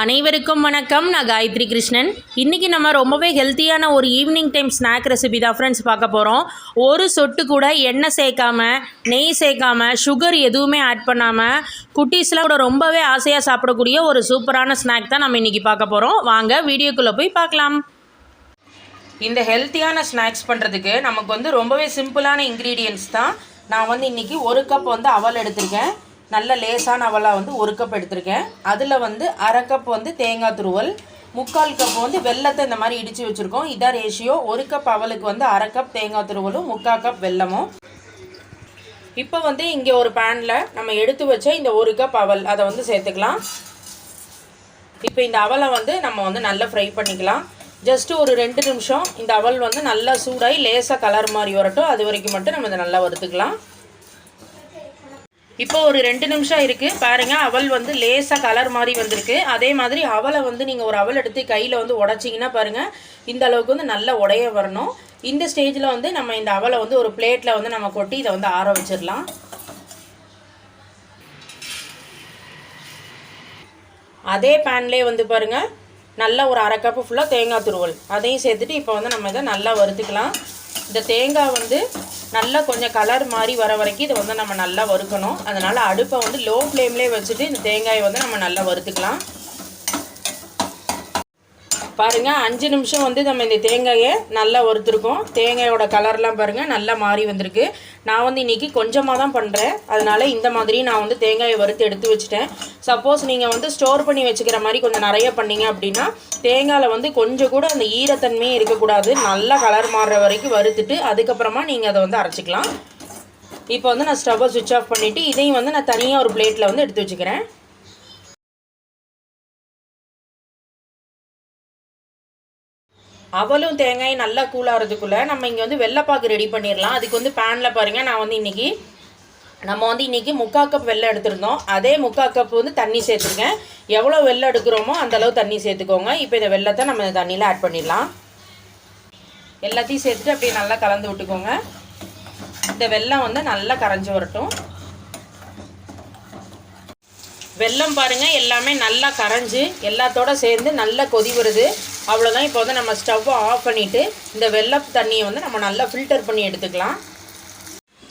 அனைவருக்கும் வணக்கம். நான் காயத்ரி கிருஷ்ணன். இன்றைக்கி நம்ம ரொம்பவே ஹெல்த்தியான ஒரு ஈவினிங் டைம் ஸ்நாக் ரெசிபி தான் ஃப்ரெண்ட்ஸ் பார்க்க போகிறோம் ஒரு சொட்டு கூட எண்ணெய் சேர்க்காம நெய் சேர்க்காம சுகர் எதுவுமே ஆட் பண்ணாமல் குட்டீஸ்லாம் கூட ரொம்பவே ஆசையாக சாப்பிடக்கூடிய ஒரு சூப்பரான ஸ்நாக் தான் நம்ம இன்றைக்கி பார்க்க போகிறோம் வாங்க வீடியோக்குள்ளே போய் பார்க்கலாம். இந்த ஹெல்த்தியான ஸ்நாக்ஸ் பண்ணுறதுக்கு நமக்கு வந்து ரொம்பவே சிம்பிளான இன்க்ரீடியன்ஸ் தான் நான் வந்து இன்றைக்கி ஒரு கப் வந்து அவல் எடுத்திருக்கேன். நல்ல லேசான அவலாக வந்து ஒரு கப் எடுத்திருக்கேன். அதில் வந்து அரை கப் வந்து தேங்காய் துருவல் முக்கால் கப் வந்து வெள்ளத்தை இந்த மாதிரி இடித்து வச்சுருக்கோம். இதான் ரேஷியோ ஒரு கப் அவலுக்கு வந்து அரை கப் தேங்காய் துருவலும் முக்கால் கப் வெல்லமும். இப்போ வந்து இங்கே ஒரு பேனில் நம்ம எடுத்து வச்ச இந்த ஒரு கப் அவல் அதை வந்து சேர்த்துக்கலாம். இப்போ இந்த அவலை வந்து நம்ம வந்து நல்லா ஃப்ரை பண்ணிக்கலாம். ஜஸ்ட்டு ஒரு ரெண்டு நிமிஷம். இந்த அவல் வந்து நல்லா சூடாகி லேசாக கலர் மாதிரி வரட்டும். அது வரைக்கும் மட்டும் நம்ம இதை நல்லா வறுத்துக்கலாம். இப்போ ஒரு ரெண்டு நிமிஷம் இருக்குது பாருங்கள் அவள் வந்து லேசாக கலர் மாதிரி வந்திருக்கு. அதே மாதிரி அவளை வந்து நீங்கள் ஒரு அவள் எடுத்து கையில் வந்து உடச்சிங்கன்னா பாருங்கள் இந்த அளவுக்கு வந்து நல்லா உடைய வரணும். இந்த ஸ்டேஜில் வந்து நம்ம இந்த அவலை வந்து ஒரு பிளேட்டில் வந்து நம்ம கொட்டி இதை வந்து ஆற வச்சிடலாம். அதே பேன்லேயே வந்து பாருங்கள் நல்லா ஒரு அரை கப்பு ஃபுல்லாக தேங்காய் துருவல். அதையும் சேர்த்துட்டு இப்போ வந்து நம்ம இதை நல்லா வறுத்துக்கலாம். இந்த தேங்காய் வந்து நல்லா கொஞ்சம் கலர் மாதிரி வர வரைக்கும் இதை வந்து நம்ம நல்லா வறுக்கணும். அதனால் அடுப்பை வந்து லோ ஃப்ளேம்லேயே வச்சுட்டு இந்த தேங்காயை வந்து நம்ம நல்லா வறுத்துக்கலாம். பாருங்கள் அஞ்சு நிமிஷம் வந்து நம்ம இந்த தேங்காயை நல்லா வறுத்துருக்கோம். தேங்காயோட கலர்லாம் பாருங்கள் நல்லா மாறி வந்திருக்கு. நான் வந்து இன்றைக்கி கொஞ்சமாக தான் பண்ணுறேன் அதனால் இந்த மாதிரி நான் வந்து தேங்காயை வறுத்து எடுத்து வச்சுட்டேன். சப்போஸ் நீங்கள் வந்து ஸ்டோர் பண்ணி வச்சுக்கிற மாதிரி கொஞ்சம் நிறைய பண்ணீங்க அப்படின்னா தேங்காயில் வந்து கொஞ்சம் கூட அந்த ஈரத்தன்மையே இருக்கக்கூடாது. நல்லா கலர் மாறுற வரைக்கும் வறுத்துட்டு அதுக்கப்புறமா நீங்கள் அதை வந்து அரைச்சிக்கலாம். இப்போ வந்து நான் ஸ்டவ்வை சுவிட்ச் ஆஃப் பண்ணிவிட்டு இதையும் வந்து நான் தனியாக ஒரு பிளேட்டில் வந்து எடுத்து வச்சுக்கிறேன். அவலும் தேங்காயும் நல்லா கூலாகிறதுக்குள்ளே நம்ம இங்கே வந்து வெள்ளைப்பாக்கு ரெடி பண்ணிடலாம். அதுக்கு வந்து பேனில் பாருங்கள் நான் வந்து இன்றைக்கி நம்ம வந்து இன்றைக்கி முக்கால் கப் வெள்ளை எடுத்திருந்தோம். அதே முக்கால் கப் வந்து தண்ணி சேர்த்துருக்கேன் எவ்வளோ வெள்ளை எடுக்கிறோமோ அந்தளவு தண்ணி சேர்த்துக்கோங்க. இப்போ இந்த வெள்ளத்தை நம்ம தண்ணியில் ஆட் பண்ணிடலாம். எல்லாத்தையும் சேர்த்துட்டு அப்படியே நல்லா கலந்து விட்டுக்கோங்க. இந்த வெள்ளம் வந்து நல்லா கரைஞ்சி வரட்டும். வெள்ளம் பாருங்கள் எல்லாமே நல்லா கரைஞ்சி எல்லாத்தோட சேர்ந்து நல்லா கொதி வருது. அவ்வளோதான் இப்போ வந்து நம்ம ஸ்டவ்வை ஆஃப் பண்ணிவிட்டு இந்த வெள்ளை தண்ணியை வந்து நம்ம நல்லா ஃபில்டர் பண்ணி எடுத்துக்கலாம்.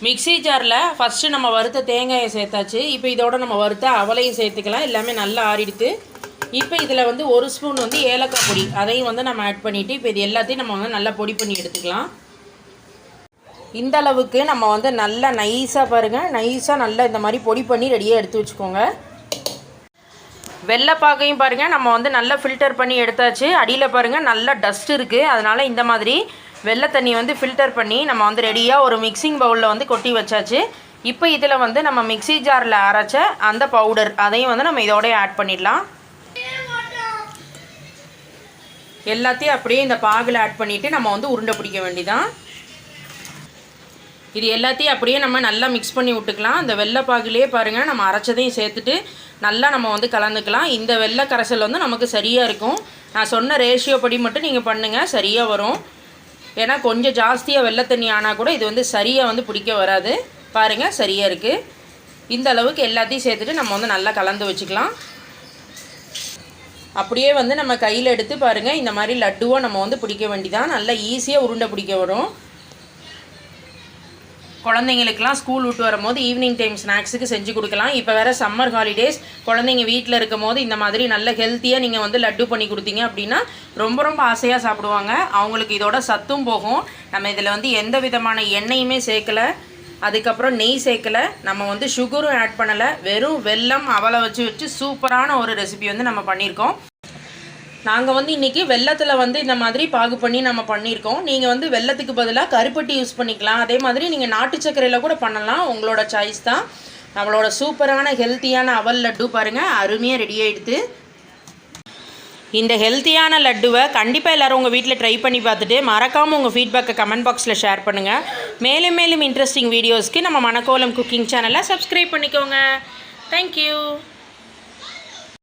மிக்சி ஜாரில் ஃபஸ்ட்டு நம்ம வறுத்த தேங்காயை சேர்த்தாச்சு. இப்போ இதோட நம்ம வறுத்த அவலையும் சேர்த்துக்கலாம். எல்லாமே நல்லா ஆறிடுத்து. இப்போ இதில் வந்து ஒரு ஸ்பூன் வந்து ஏலக்காய் பொடி. அதையும் வந்து நம்ம ஆட் பண்ணிவிட்டு இப்போ இது எல்லாத்தையும் நம்ம வந்து நல்லா பொடி பண்ணி எடுத்துக்கலாம். இந்த அளவுக்கு நம்ம வந்து நல்லா நைஸாக பாருங்கள் நைஸாக நல்லா இந்த மாதிரி பொடி பண்ணி ரெடியாக எடுத்து வச்சுக்கோங்க. வெள்ளைப்பாகையும் பாருங்கள் நம்ம வந்து நல்லா ஃபில்டர் பண்ணி எடுத்தாச்சு. அடியில் பாருங்கள் நல்லா டஸ்ட் இருக்குது அதனால் இந்த மாதிரி வெள்ளை தண்ணி வந்து ஃபில்டர் பண்ணி நம்ம வந்து ரெடியாக ஒரு மிக்சிங் பவுலில் வந்து கொட்டி வச்சாச்சு. இப்போ இதில் வந்து நம்ம மிக்சி ஜாரில் அரைச்ச அந்த பவுடர் அதையும் வந்து நம்ம இதோடய ஆட் பண்ணிடலாம். எல்லாத்தையும் அப்படியே இந்த பாகில் ஆட் பண்ணிவிட்டு நம்ம வந்து உருண்டை பிடிக்க வேண்டிதான் இது எல்லாத்தையும் அப்படியே நம்ம நல்லா மிக்ஸ் பண்ணி விட்டுக்கலாம். இந்த வெள்ளை பாருங்கள் நம்ம அரைச்சதையும் சேர்த்துட்டு நல்லா நம்ம வந்து கலந்துக்கலாம். இந்த வெள்ளை கரைசல் வந்து நமக்கு சரியாக இருக்கும். நான் சொன்ன ரேஷியோ படி மட்டும் நீங்கள் பண்ணுங்கள் சரியாக வரும். ஏன்னா கொஞ்சம் ஜாஸ்தியாக வெள்ளை தண்ணி ஆனால் கூட இது வந்து சரியாக வந்து பிடிக்க வராது. பாருங்கள் சரியாக இருக்குது இந்த அளவுக்கு எல்லாத்தையும் சேர்த்துட்டு நம்ம வந்து நல்லா கலந்து வச்சுக்கலாம். அப்படியே வந்து நம்ம கையில் எடுத்து பாருங்கள் இந்த மாதிரி லட்டுவாக நம்ம வந்து பிடிக்க வேண்டிதான். நல்லா ஈஸியாக உருண்டை பிடிக்க வரும். குழந்தைங்களுக்குலாம் ஸ்கூல் விட்டு வரும்போது ஈவினிங் டைம் ஸ்நாக்ஸுக்கு செஞ்சு கொடுக்கலாம். இப்போ வேறு சம்மர் ஹாலிடேஸ் குழந்தைங்க வீட்டில் இருக்கும் போது இந்த மாதிரி நல்ல ஹெல்த்தியாக நீங்கள் வந்து லட்டு பண்ணி கொடுத்தீங்க அப்படின்னா ரொம்ப ரொம்ப ஆசையாக சாப்பிடுவாங்க. அவங்களுக்கு இதோட சத்தும் போகும். நம்ம இதில் வந்து எந்த விதமான எண்ணெயுமே சேர்க்கலை. அதுக்கப்புறம் நெய் சேர்க்கலை. நம்ம வந்து சுகரும் ஆட் பண்ணலை. வெறும் வெல்லம் அவலை வச்சு வச்சு சூப்பரான ஒரு ரெசிபி வந்து நம்ம பண்ணியிருக்கோம். நாங்கள் வந்து இன்றைக்கி வெள்ளத்தில் வந்து இந்த மாதிரி பாகு பண்ணி நம்ம பண்ணியிருக்கோம். நீங்கள் வந்து வெள்ளத்துக்கு பதிலாக கருப்பட்டி யூஸ் பண்ணிக்கலாம். அதே மாதிரி நீங்கள் நாட்டு சர்க்கரையில் கூட பண்ணலாம். உங்களோட சாய்ஸ் தான். நம்மளோட சூப்பரான ஹெல்த்தியான அவல் லட்டு பாருங்கள் அருமையாக ரெடி ஆகிடுது இந்த ஹெல்த்தியான லட்டுவை கண்டிப்பாக எல்லோரும் உங்கள் வீட்டில் ட்ரை பண்ணி பார்த்துட்டு மறக்காமல் உங்கள் ஃபீட்பேக்கை கமெண்ட் பாக்ஸில் ஷேர் பண்ணுங்கள் மேலும் மேலும் இன்ட்ரெஸ்டிங் வீடியோஸ்க்கு நம்ம மணக்கோலம் குக்கிங் சேனலை சப்ஸ்கிரைப் பண்ணிக்கோங்க. Thank you